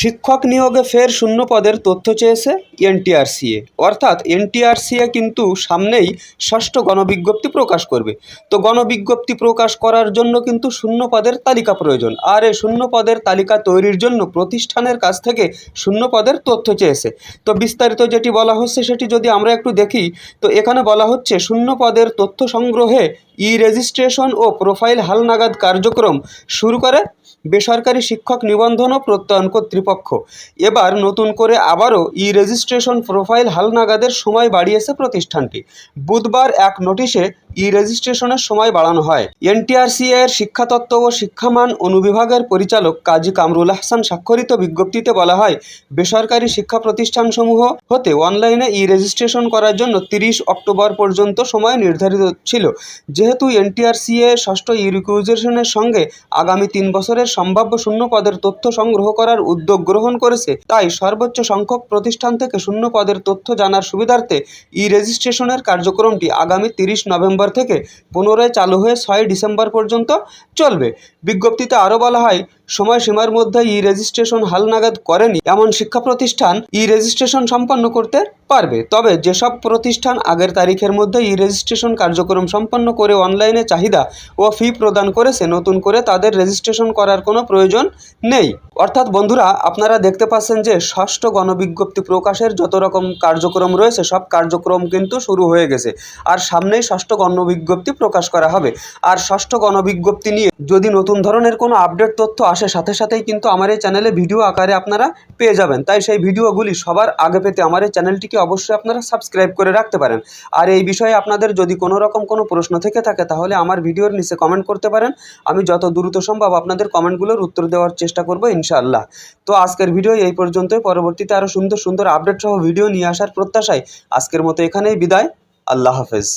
শিক্ষক নিয়োগে ফের শূন্য পদের তথ্য চেয়েছে এনটিআরসিএ। অর্থাৎ এনটিআরসিএ কিন্তু সামনেই ষষ্ঠ গণবিজ্ঞপ্তি প্রকাশ করবে। তো গণবিজ্ঞপ্তি প্রকাশ করার জন্য কিন্তু শূন্য পদের তালিকা প্রয়োজন। আর এই শূন্য পদের তালিকা তৈরির জন্য প্রতিষ্ঠানের কাছ থেকে শূন্য পদের তথ্য চেয়েছে। তো বিস্তারিত যেটি বলা হচ্ছে সেটি যদি আমরা একটু দেখি, তো এখানে বলা হচ্ছে শূন্য পদের তথ্য সংগ্রহে ই রেজিস্ট্রেশন ও প্রোফাইল হালনাগাদ কার্যক্রম শুরু করে বেসরকারি শিক্ষক নিবন্ধন ও প্রত্যয়ন কর্তৃপক্ষ। এবার নতুন করে আবারও ই রেজিস্ট্রেশন প্রোফাইল হালনাগাদের সময় বাড়িয়েছে প্রতিষ্ঠানটি। বুধবার এক নোটিশে ই রেজিস্ট্রেশনের সময় বাড়ানো হয়। এনটিআরসি এর শিক্ষাতত্ত্ব ও শিক্ষামান অনুবিভাগের পরিচালক কাজী কামরুল আহসান স্বাক্ষরিত বিজ্ঞপ্তিতে বলা হয়, বেসরকারি শিক্ষা প্রতিষ্ঠানসমূহ হতে অনলাইনে ই রেজিস্ট্রেশন করার জন্য তিরিশ অক্টোবর পর্যন্ত সময় নির্ধারিত ছিল। যেহেতু এনটিআরসি এনটিআরসিএ ষষ্ঠ ই রিকুইজিশনের সঙ্গে আগামী তিন বছরের সম্ভাব্য শূন্য পদের তথ্য সংগ্রহ করার উদ্যোগ গ্রহণ করেছে, তাই সর্বোচ্চ সংখ্যক প্রতিষ্ঠান থেকে শূন্য পদের তথ্য জানার সুবিধার্থে ই রেজিস্ট্রেশনের কার্যক্রমটি আগামী তিরিশ নভেম্বর থেকে পুনরায় চালু হয়ে ছয় ডিসেম্বর পর্যন্ত চলবে। বিজ্ঞপ্তিতে আরও বলা হয় সময়সীমার মধ্যে ই রেজিস্ট্রেশন হালনাগাদ করেনি এমন শিক্ষা প্রতিষ্ঠান ই রেজিস্ট্রেশন সম্পন্ন করতে পারবে। তবে যেসব প্রতিষ্ঠান আগের তারিখের মধ্যে ই রেজিস্ট্রেশন কার্যক্রম সম্পন্ন করে অনলাইনে চাহিদা ও ফি প্রদান করেছে, নতুন করে তাদের রেজিস্ট্রেশন করার কোনো প্রয়োজন নেই। অর্থাৎ বন্ধুরা, আপনারা দেখতে পাচ্ছেন যে ষষ্ঠ গণবিজ্ঞপ্তি প্রকাশের যত রকম কার্যক্রম রয়েছে, সব কার্যক্রম কিন্তু শুরু হয়ে গেছে। আর সামনেই ষষ্ঠ গণবিজ্ঞপ্তি প্রকাশ করা হবে। আর ষষ্ঠ গণবিজ্ঞপ্তি নিয়ে যদি নতুন ধরনের কোনো আপডেট তথ্য আসে সাথে সাথেই কিন্তু আমার এই চ্যানেলে ভিডিও আকারে আপনারা পেয়ে যাবেন। তাই সেই ভিডিওগুলি সবার আগে পেতে আমার এই চ্যানেলটিকে অবশ্যই আপনারা সাবস্ক্রাইব করে রাখতে পারেন। আর এই বিষয়ে আপনাদের যদি কোনো রকম কোনো প্রশ্ন থেকে থাকে, তাহলে আমার ভিডিওর নিচে কমেন্ট করতে পারেন। আমি যত দ্রুত সম্ভব আপনাদের কমেন্টগুলোর উত্তর দেওয়ার চেষ্টা করব ইনশাআল্লাহ। তো আজকের ভিডিও এই পর্যন্তই। পরবর্তীতে আরও সুন্দর সুন্দর আপডেট সহ ভিডিও নিয়ে আসার প্রত্যাশায় আজকের মতো এখানেই বিদায়। আল্লাহ হাফেজ।